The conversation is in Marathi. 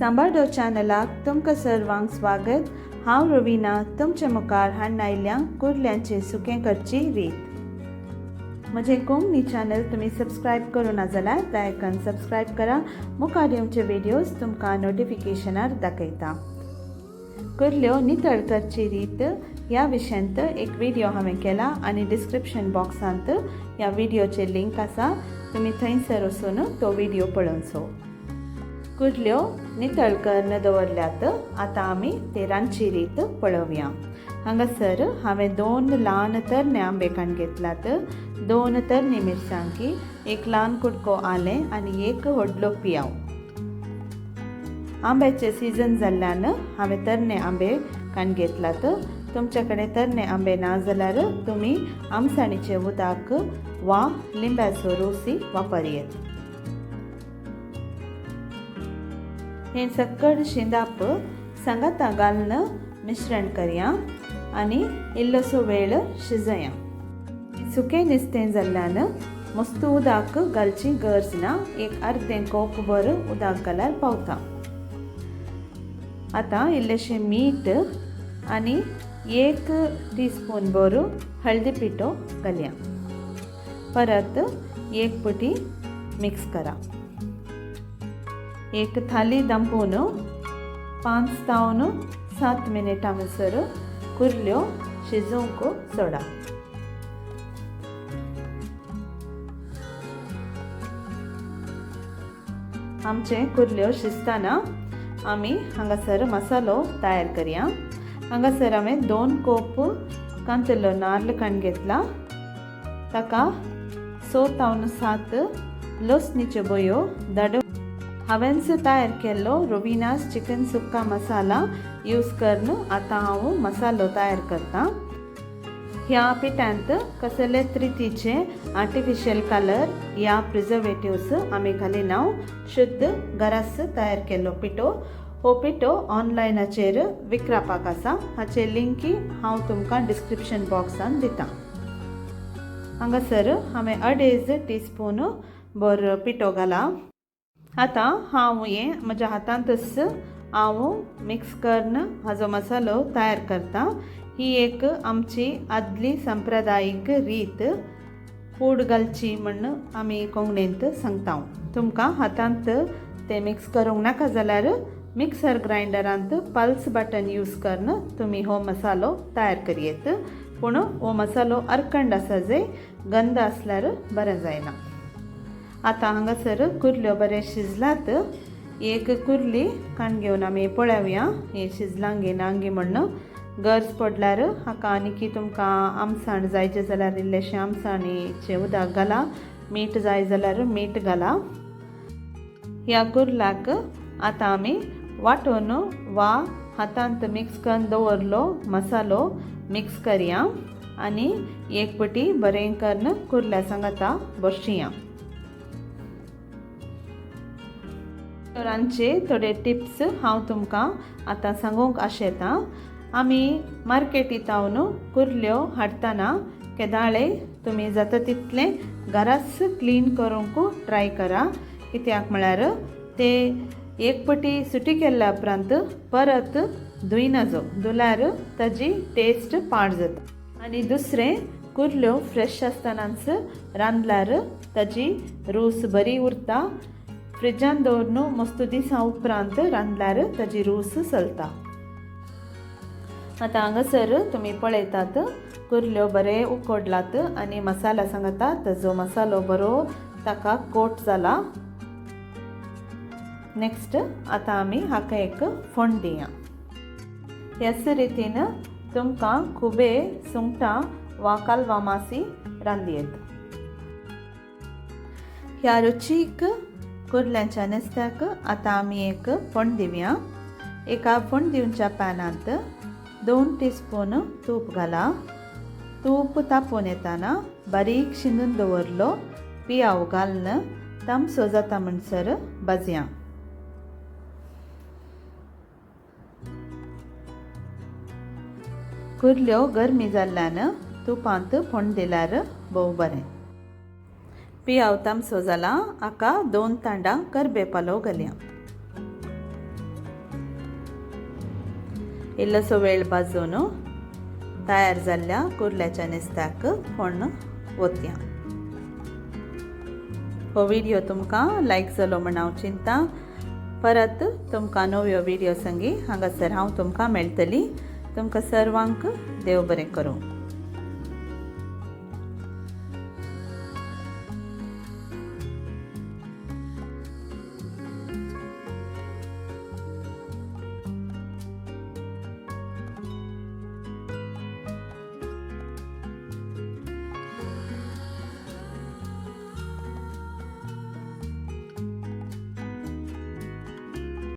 सांबाळो चॅनलाक तुमकां सर्वांक स्वागत. हांव रविना तुमचे मुखार हाडून आयल्या कुर्ल्यांचे सुकें करची रीत. म्हजें कोंकणी चॅनल तुमी सबस्क्रायब करूं ना जाल्यार दयाकन सबस्क्रायब करा. मुखार येवचे व्हिडियोज तुमकां नोटिफिकेशनार दाखयता. कुर्ल्यो नितळ करची रीत ह्या विशयांत एक व्हिडिओ हांवें केला आनी डिस्क्रिप्शन बॉक्सांत ह्या व्हिडिओचे लिंक आसा. तुमी थंयसर वचून तो व्हिडिओ पळोवचो. कुर्ल्यो नितळ दवरल्यात. आतां आमी तेरांची रीत पळोवया. हांगासर हांवें दोन ल्हान तरणे आंबे काण घेतलात. दोन तरणी मिरसांगी एक ल्हान कुडको आलें आनी एक व्हडलो पियाव. आंब्याचें सिजन जाल्ल्यान हांवें तरणे आंबे काण घेतलात. तुमचे कडेन तरणे आंबे ना जाल्यार तुमी आमसाणीचें उदक वा लिंब्याचो रोसी वापरयेत. हें सकड शिंदाप सांगाता घालून मिश्रण करया आनी इल्लोसो वेळ शिजया. सुकें नुस्तें जाल्ल्यान मस्त उदक घालची गरज ना एक अर्दें कोप भर उदक घाल्यार पावता. आतां इल्लेशें मीठ आनी एक टीस्पून भर हळदी पिठो घालया परत एक पटी मिक्स करा. एक थाली दंपून पांच तावन सात मिनिटां म्हणसर कुर्ल्यो शिजोवंक सोडा। आमचे कुर्ल्यो शिजताना आमी हांगासर मसालो तयार करया। हांगासर हांवें दोन कोप कांतलो नाल्ल काण घेतला। ताका स तावन सात लसणीच्यो बयो धाड हांवें तयार केल्लो रोविनास चिकन सुक्का मसाला यूज करून आतां हांव मसालो तयार करतां ह्या पिठांत कसले त्रितीचे आर्टिफिशियल कलर या प्रिजर्वेटिव्स आमी घालीन हांव शुद्ध घरास तयार केल्लो पिठो हो पिठो ऑनलायनाचेर विक्रापाक आसा हाचे लिंकी हांव तुमकां डिस्क्रिप्शन बॉक्सान दितां हांगासर हांवें अडेज टी स्पून बरो पिठो घाला आतां हांव हें म्हज्या हातांतच हांव मिक्स करून हाजो मसालो तयार करता. ही एक आमची आदली संप्रदायीक रीत पूड घालची म्हण आमी कोंकणींत सांगता तुमकां हातांत ते मिक्स करूंक नाका जाल्यार मिक्सर ग्रायंडरांत पल्स बटन यूज करून तुमी हो मसालो तयार करयेत. पूण हो मसालो अर्कंड आसा जे गंध आसल्यार बरें जायना. आतां हांगासर कुर्ल्यो बरे शिजलात. एक कुर्ली काण घेवन आमी पळोवया. हें शिजलां नांगी म्हण गर्ज म्हणून. गरज पडल्यार हाका आनी तुमकां आमसाण जायचें जाल्यार इल्लेशें आमसाणीचें उदक घाला. मीठ जाय जाल्यार मीठ घाला. ह्या कुर्लाक आतां आमी वांटून वा हातांत मिक्स करून दवरलो मसालो मिक्स करया. आनी एक पटी बरें करून कुर्ल्या सांगाता बसया डॉक्टरांचे थोडे टिप्स हांव तुमकां आतां सांगूंक आशेतां. आमी मार्केटींत हांवन कुर्ल्यो हाडटना केदाळे तुमी जाता तितलें घराच क्लीन करूंक ट्राय करा. कित्याक म्हळ्यार ते एक पटी सुटी केल्ल्या उपरांत परत धुय नजो धुल्यार ताजी टेस्ट पाड जाता. आनी दुसरें कुर्ल्यो फ्रेश आसतनाच रांदल्यार ताजी रूस बरी उरता. फ्रिजान दवरून मस्त दिसां उपरांत रांदल्यार ताजी रूस चलता आतां हांगासर तुमी पळयतात कुर्ल्यो बरे उकडलात आनी मसाला सांगता ताजो मसालो बरो ताका कोट जाला नेक्स्ट आतां आमी हाका एक फोंड दिया ह्याच रितीन तुमकां खुबे सुंगटां वा कालवा मासी रांदयेत ह्या रुचीक कुर्ल्यांच्या नुस्त्याक आतां आमी एक फोंड दिवया. एका फोंड दिवच्या पॅनांत दोन टीस्पून तूप घाला. तूप तापोवन येताना बारीक शिंदून दवरलो. पियाव घालून तामसो जाता म्हणसर भाजया. कुर्ल्यो गरमी जाल्ल्यान तुपांत फोंड दिल्यार भोव बरें. पियाव तामसो जाला हाका दोन तांडां करबेपालो घालया इल्लोसो वेळ भाजून तयार जाल्ल्या कुर्ल्याच्या नुस्त्याक फोण्ण ओतया हो व्हिडिओ तुमकां लायक जालो म्हण हांव चिंता परत तुमकां नव्यो व्हिडिओ संगी हांगासर हांव तुमकां मेळटली तुमकां सर्वांक देव बरें करूं